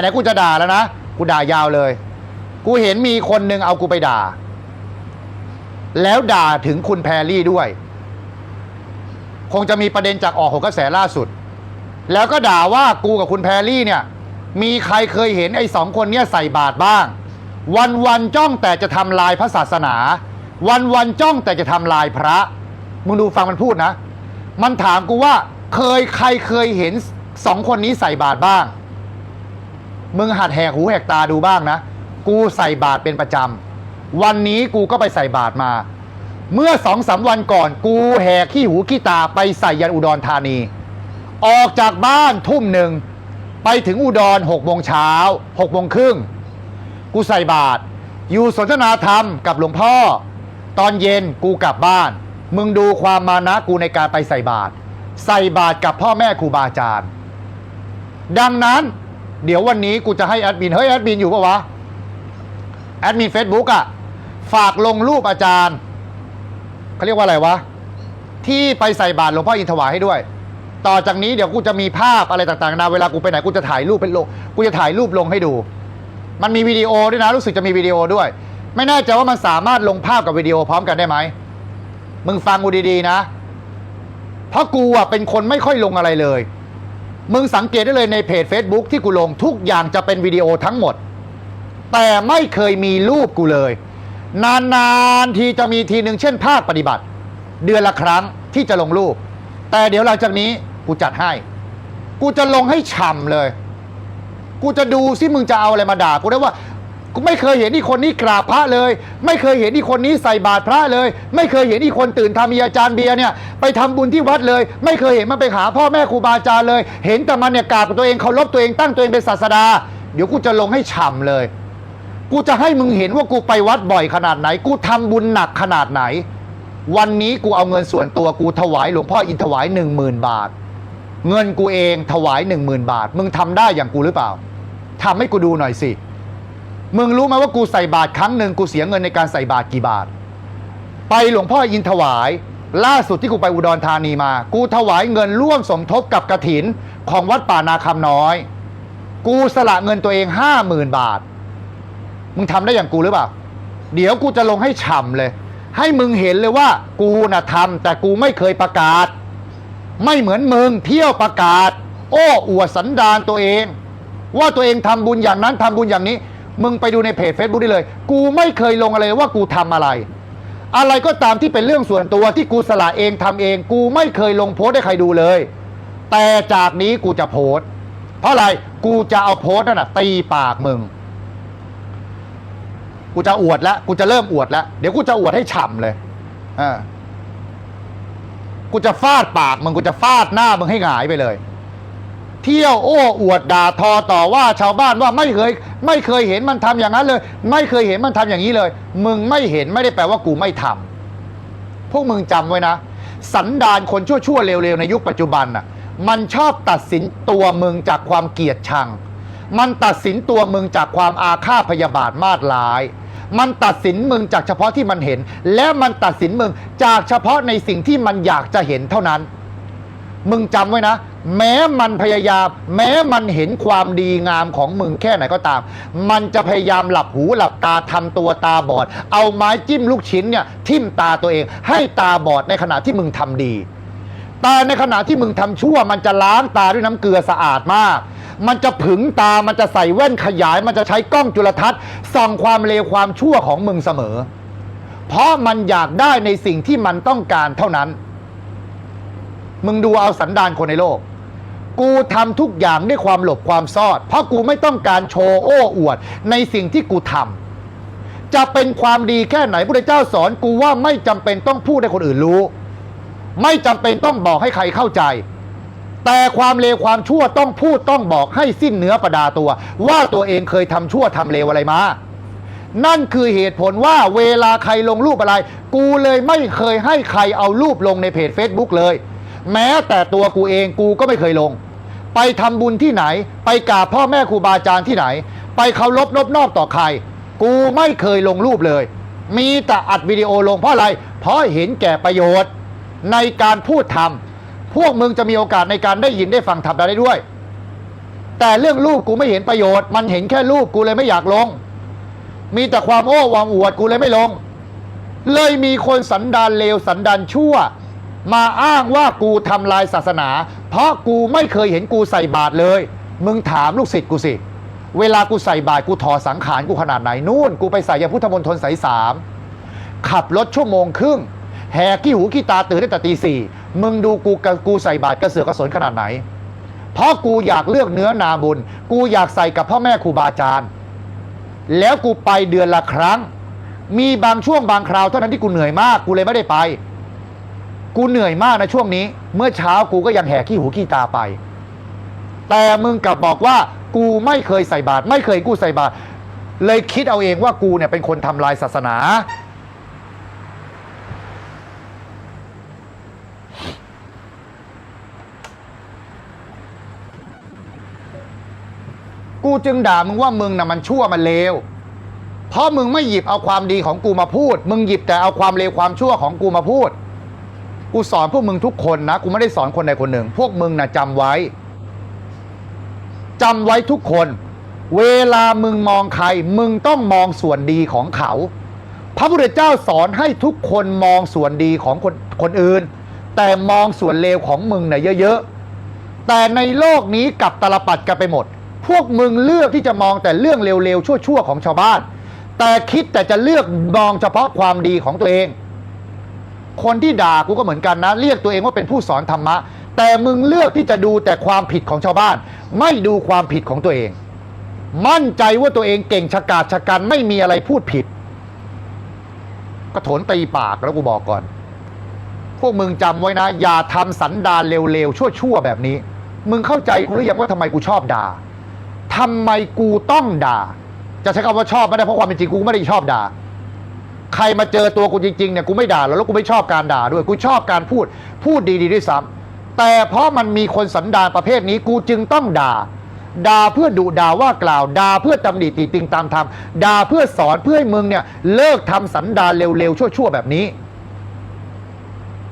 ไหนกูจะด่าแล้วนะ กูด่ายาวเลย กูเห็นมีคนหนึ่งเอากูไปด่า แล้วด่าถึงคุณแพรรี่ด้วย คงจะมีประเด็นจากออกหกกระแสล่าสุด แล้วก็ด่าว่ากูกับคุณแพรรี่เนี่ย มีใครเคยเห็นไอ้สองคนเนี่ยใส่บาตรบ้าง วันวันจ้องแต่จะทำลายพระศาสนา วันวันจ้องแต่จะทำลายพระ มึงดูฟังมันพูดนะ มันถามกูว่าเคยใครเคยเห็นสองคนนี้ใส่บาตรบ้าง มึงหัดแหกหูแหกตาดูบ้างนะ กูใส่บาตรเป็นประจำ วันนี้กูก็ไปใส่บาตรมา เมื่อสองสามวันก่อน กูแหกขี้หูขี้ตาไปใส่ยันอุดรธานี ออกจากบ้านทุ่มหนึ่ง ไปถึงอุดรหกโมงเช้าหกโมงครึ่ง กูใส่บาตรอยู่สนทนาธรรมกับหลวงพ่อ ตอนเย็นกูกลับบ้าน มึงดูความมานะกูในการไปใส่บาตรใส่บาตรกับพ่อแม่ครูบาอาจารย์ ดังนั้น เดี๋ยววันนี้กูจะให้แอดมิน เฮ้ยแอดมินอยู่ปะวะ แอดมิน Facebook อะฝากลงรูปอาจารย์ เขาเรียกว่าอะไรวะ ที่ไปใส่บาตรหลวงพ่ออินทวายให้ด้วย ต่อจากนี้เดี๋ยวกูจะมีภาพอะไรต่างๆนานาเวลากูไปไหนกูจะถ่ายรูปเป็นลง กูจะถ่ายรูปลงให้ดู มันมีวิดีโอด้วยนะ รู้สึกจะมีวิดีโอด้วย ไม่แน่ใจว่ามันสามารถลงภาพกับวิดีโอพร้อมกันได้ไหม มึงฟังกูดีๆนะ เพราะกูอะเป็นคนไม่ค่อยลงอะไรเลย มึงสังเกตได้เลยในเพจ Facebook ที่กูลงทุกอย่างจะเป็นวิดีโอทั้งหมด แต่ไม่เคยมีรูปกูเลย นานๆทีจะมีทีหนึ่งเช่นภาคปฏิบัติ เดือนละครั้งที่จะลงรูป แต่เดี๋ยวหลังจากนี้กูจัดให้ กูจะลงให้ฉ่ำเลย กูจะดูซิมึงจะเอาอะไรมาด่ากูได้ว่า ไม่เคยเห็นอีคนนี้กราบพระเลย ไม่เคยเห็นอีคนนี้ใส่บาตรพระเลย ไม่เคยเห็นอีคนตื่นทำมีอาจารย์เบียร์เนี่ยไปทำบุญที่วัดเลย ไม่เคยเห็นมันไปหาพ่อแม่ครูบาอาจารย์เลย เห็นแต่มันเนี่ยกราบตัวเองเคารพตัวเองตั้งตัวเองเป็นศาสดา เดี๋ยวกูจะลงให้ฉ่ำเลย กูจะให้มึงเห็นว่ากูไปวัดบ่อยขนาดไหน กูทำบุญหนักขนาดไหน วันนี้กูเอาเงินส่วนตัวกูถวายหลวงพ่ออินถวายหนึ่งหมื่นบาท เงินกูเองถวายหนึ่งหมื่นบาท มึงทำได้อย่างกูหรือเปล่าทำให้กูดูหน่อยสิ มึงรู้ไหมว่ากูใส่บาทครั้งหนึ่งกูเสียเงินในการใส่บาทกี่บาท ไปหลวงพ่ออินถวาย ล่าสุดที่กูไปอุดรธานีมา กูถวายเงินร่วมสมทบกับกระถินของวัดป่านาคำน้อย กูสละเงินตัวเองห้าหมื่นบาท มึงทำได้อย่างกูหรือเปล่า เดี๋ยวกูจะลงให้ฉ่ำเลย ให้มึงเห็นเลยว่า กูน่ะทำแต่กูไม่เคยประกาศ ไม่เหมือนมึงเที่ยวประกาศ โอ้อวดสันดานตัวเอง ว่าตัวเองทำบุญอย่างนั้นทำบุญอย่างนี้ มึงไปดูในเพจ Facebook ได้เลย กูไม่เคยลงอะไรว่ากูทำอะไร อะไรก็ตามที่เป็นเรื่องส่วนตัวที่กูสละเองทำเอง กูไม่เคยลงโพสต์ให้ใครดูเลย แต่จากนี้กูจะโพสต์ เพราะอะไรกูจะเอาโพสต์นั่นน่ะตีปากมึง กูจะอวดแล้วกูจะเริ่มอวดแล้วเดี๋ยวกูจะอวดให้ฉ่ำเลยอ่ากูจะฟาดปากมึงกูจะฟาดหน้ามึงให้หงายไปเลย เที่ยวโอ้อวดด่าทอต่อว่าชาวบ้านว่าไม่เคย ไม่เคยเห็นมันทำอย่างนั้นเลย ไม่เคยเห็นมันทำอย่างนี้เลย มึงไม่เห็นไม่ได้แปลว่ากูไม่ทำพวกมึงจำไว้นะ สันดานคนชั่วๆเร็วๆ ในยุคปัจจุบันน่ะ มันชอบตัดสินตัวมึงจากความเกลียดชัง มันตัดสินตัวมึงจากความอาฆาตพยาบาทมาดร้ายมันตัดสินมึงจากเฉพาะที่มันเห็น และมันตัดสินมึงจากเฉพาะในสิ่งที่มันอยากจะเห็นเท่านั้น มึงจำไว้นะ แม้มันพยายาม แม้มันเห็นความดีงามของมึงแค่ไหนก็ตาม มันจะพยายามหลับหูหลับตาทำตัวตาบอด เอาไม้จิ้มลูกชิ้นเนี่ยทิ่มตาตัวเอง ให้ตาบอดในขณะที่มึงทำดีแต่ในขณะที่มึงทำชั่วมันจะล้างตาด้วยน้ำเกลือสะอาดมาก มันจะผึงตา มันจะใส่แว่นขยาย มันจะใช้กล้องจุลทรรศน์ส่องความเลวความชั่วของมึงเสมอ เพราะมันอยากได้ในสิ่งที่มันต้องการเท่านั้น มึงดูเอาสันดานคนในโลก กูทำทุกอย่างด้วยความหลบความซ่อน เพราะกูไม่ต้องการโชว์โอ้อวด ในสิ่งที่กูทำจะเป็นความดีแค่ไหนพระเจ้าสอนกูว่าไม่จำเป็นต้องพูดให้คนอื่นรู้ ไม่จำเป็นต้องบอกให้ใครเข้าใจ แต่ความเลวความชั่วต้องพูดต้องบอกให้สิ้นเนื้อประดาตัว ว่าตัวเองเคยทำชั่วทำเลวอะไรมานั่นคือเหตุผลว่าเวลาใครลงรูปอะไร กูเลยไม่เคยให้ใครเอารูปลงในเพจ Facebook เลย แม้แต่ตัวกูเองกูก็ไม่เคยลง ไปทำบุญที่ไหน ไปกราบพ่อแม่ครูบาอาจารย์ที่ไหน ไปเคารพนบนอบต่อใคร กูไม่เคยลงรูปเลย มีแต่อัดวิดีโอลงเพราะอะไร เพราะเห็นแก่ประโยชน์ ในการพูดธรรมพวกมึงจะมีโอกาสในการได้ยินได้ฟังธรรมได้ด้วย แต่เรื่องรูปกูไม่เห็นประโยชน์ มันเห็นแค่รูปกูเลยไม่อยากลง มีแต่ความโอ้วางอวดกูเลยไม่ลง เลยมีคนสันดานเลวสันดานชั่ว มาอ้างว่ากูทำลายศาสนา เพราะกูไม่เคยเห็นกูใส่บาตรเลย มึงถามลูกศิษย์กูสิ เวลากูใส่บาตรกูถอสังขารกูขนาดไหนนู่น กูไปใส่ยาพุทธมนตรสายสามขับรถชั่วโมงครึ่งแหกขี้หูขี้ตาตื่นตั้งแต่ตีสี่มึงดูกูกับกูใส่บาตรกระเสือกกระสนขนาดไหน เพราะกูอยากเลือกเนื้อนาบุญ กูอยากใส่กับพ่อแม่ครูบาอาจารย์ แล้วกูไปเดือนละครั้ง มีบางช่วงบางคราวเท่านั้นที่กูเหนื่อยมาก กูเลยไม่ได้ไป กูเหนื่อยมากนะช่วงนี้ เมื่อเช้ากูก็ยังแหกขี้หูขี้ตาไป แต่มึงกลับบอกว่ากูไม่เคยใส่บาตรไม่เคยกู้ใส่บาตรเลยคิดเอาเองว่ากูเนี่ยเป็นคนทำลายศาสนา กูจึงด่ามึงว่ามึงน่ะมันชั่วมันเลวเพราะมึงไม่หยิบเอาความดีของกูมาพูด มึงหยิบแต่เอาความเลวความชั่วของกูมาพูด กูสอนพวกมึงทุกคนนะ กูไม่ได้สอนคนใดคนหนึ่ง พวกมึงนะจำไว้จำไว้ทุกคน เวลามึงมองใคร มึงต้องมองส่วนดีของเขา พระพุทธเจ้าสอนให้ทุกคนมองส่วนดีของคนคนอื่น แต่มองส่วนเลวของมึงน่ะเยอะๆ แต่ในโลกนี้กับตลปัดกันไปหมด พวกมึงเลือกที่จะมองแต่เรื่องเร็วๆ ชั่วๆ ของชาวบ้าน แต่คิดแต่จะเลือกมองเฉพาะความดีของตัวเอง คนที่ด่ากูก็เหมือนกันนะ เรียกตัวเองว่าเป็นผู้สอนธรรมะ แต่มึงเลือกที่จะดูแต่ความผิดของชาวบ้าน ไม่ดูความผิดของตัวเอง มั่นใจว่าตัวเองเก่งฉกาจฉกันไม่มีอะไรพูดผิดก็โถนตีปากแล้วกูบอกก่อน พวกมึงจำไว้นะ อย่าทำสันดานเร็วๆ ชั่วๆ แบบนี้ มึงเข้าใจกูหรือยังว่าทำไมกูชอบด่าทำไมกูต้องด่า จะใช้คำว่าชอบไม่ได้เพราะความเป็นจริงกูไม่ได้ชอบด่า ใครมาเจอตัวกูจริงๆเนี่ยกูไม่ด่าหรอกแล้วกูไม่ชอบการด่าด้วย กูชอบการพูดพูดดีๆด้วยซ้ำแต่เพราะมันมีคนสันดานประเภทนี้กูจึงต้องด่าด่าเพื่อดุด่าว่ากล่าวด่าเพื่อตำหนิติติงตามธรรมด่าเพื่อสอนเพื่อให้มึงเนี่ยเลิกทำสันดานเร็วๆชั่วๆแบบนี้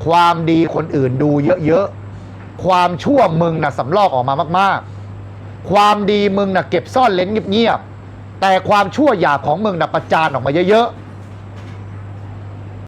ความดีคนอื่นดูเยอะๆความชั่วมึงน่ะสำลอกออกมามากๆ ความดีมึงน่ะเก็บซ่อนเล้นเงียบๆแต่ความชั่วหยาบของมึงน่ะประจานออกมาเยอะๆ